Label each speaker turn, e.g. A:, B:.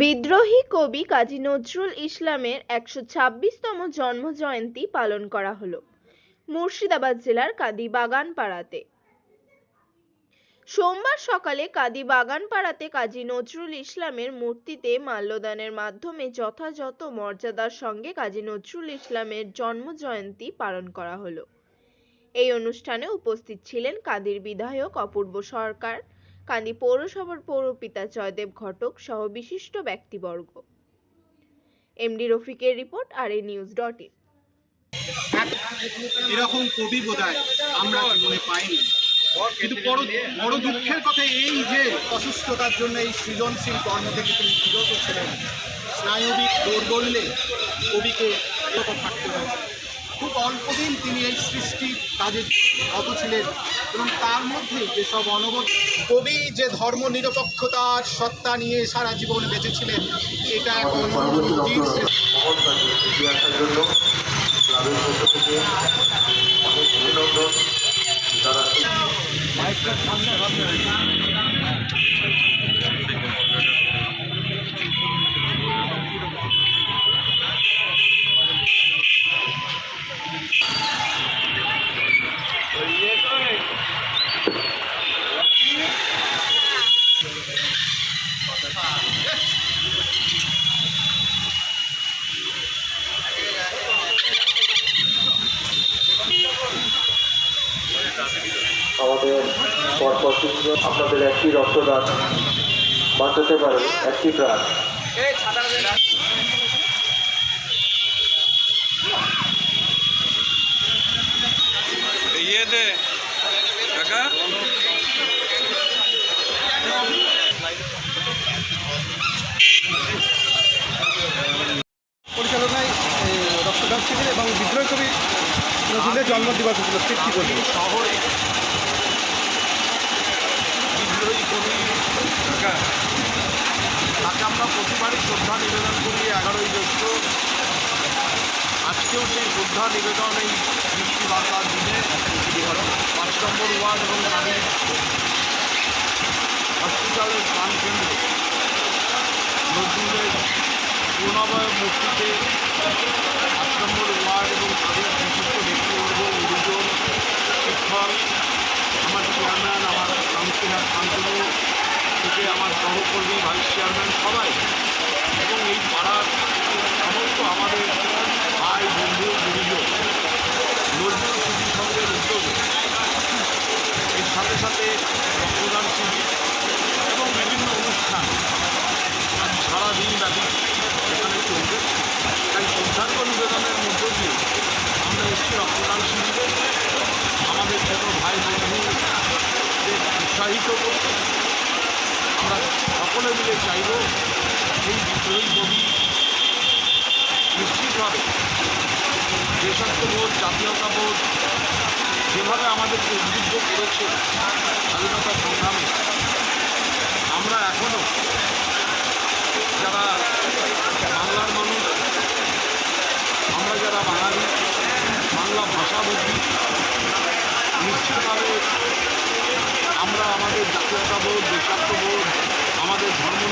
A: বিদ্রোহী কবি কাজী নজরুল ইসলামের একশো ছাব্বিশতম জন্মজয়ন্তী পালন করা হলো মুর্শিদাবাদ জেলার কাদি বাগানপাড়াতে সোমবার সকালে কাদি বাগানপাড়াতে কাজী নজরুল ইসলামের মূর্তিতে মাল্যদানের মাধ্যমে যথাযথ মর্যাদার সঙ্গে কাজী নজরুল ইসলামের জন্মজয়ন্তী পালন করা হলো। এই অনুষ্ঠানে উপস্থিত ছিলেন কাদির বিধায়ক, অপূর্ব সরকার কান্দি পৌরসভার পৌরপিতা জয়দেব ঘটক সহ বিশিষ্ট ব্যক্তিবর্গ। এমডি রফিকের রিপোর্ট আর এ নিউজ ডট ইন
B: এরকম কবি বোধহয় আমরা জীবনে পাইনি। কিন্তু বড় দুঃখের কথা এই যে অসুস্থতার জন্য এই সৃজনশীল কর্ম থেকে তিনি বিরত ছিলেন। স্নায়বিক দৌর্বল্যে কবিকে বিরত থাকতে হয়েছে খুব অল্প দিন তিনি এই সৃষ্টির কাজে রত ছিলেন এবং তার মধ্যে যেসব অনবদ কবি যে ধর্ম নিরপেক্ষতার সত্তা নিয়ে সারা জীবন বেঁচেছিলেন এটা এক অনন্য
C: আমাদের পরপর তিনজন আপনাদের একটি রক্তদান বাঁচাতে পারে একটি প্রাণ।
D: ইয়ে কাকা?
B: পরিচালনায় রক্তদান শিবির এবং বিদ্রোহী কবি নজরুলের জন্মদিবস উপলক্ষে কী বলবেন? শহরে বিদ্রোহী কবি
D: কাকা
B: তাকে আমরা প্রতিবারই শ্রদ্ধা নিবেদন করি এগারোই জ্যৈষ্ঠ। আজকেও সেই শ্রদ্ধা নিবেদন এই বৃষ্টি বার্তার দিনে পাঁচ নম্বর ওয়ার্ড এবং কালী হসপিটালের প্রাণকেন্দ্র নজরুলের পূর্ণাবয় মূর্তিতে পাঁচ নম্বর ওয়ার্ড এবং তাদের বিশিষ্ট ব্যক্তিবর্গ গুরুজন শিক্ষক আমার চেয়ারম্যান আমার কাউন্সিলর শান্তনু থেকে আমার সহকর্মী ভাইস চেয়ারম্যান সবাই এবং এই পাড়ার সমস্ত আমাদের ভাই বন্ধু গুরুজন নজরুল স্মৃতি সংঘের উদ্যোগে এর সাথে সাথে রক্তদান শিবির এবং বিভিন্ন অনুষ্ঠান সারাদিন ব্যাপী এখানে চলবে তাই শ্রদ্ধার্ঘ নিবেদনের মধ্য দিয়ে আমরা এসেছি রক্তদান শিবিরে আমাদের ছোটো ভাই বন্ধুদের উৎসাহিত করতে আমরা সকলে মিলে চাইব, এই বিদ্রোহী কবি নিশ্চিতভাবে দেশাত্মবোধ জাতীয়তাবোধ যেভাবে আমাদেরকে উদ্বুদ্ধ করেছে স্বাধীনতা সংগ্রামে, আমরা এখনও যারা বাংলার মানুষ, আমরা যারা বাঙালি, বাংলা ভাষাভূতি নিশ্চিতভাবে আমরা আমাদের জাতীয়তাবোধ দেশাত্মবোধ আমাদের ধর্মনিরপেক্ষতা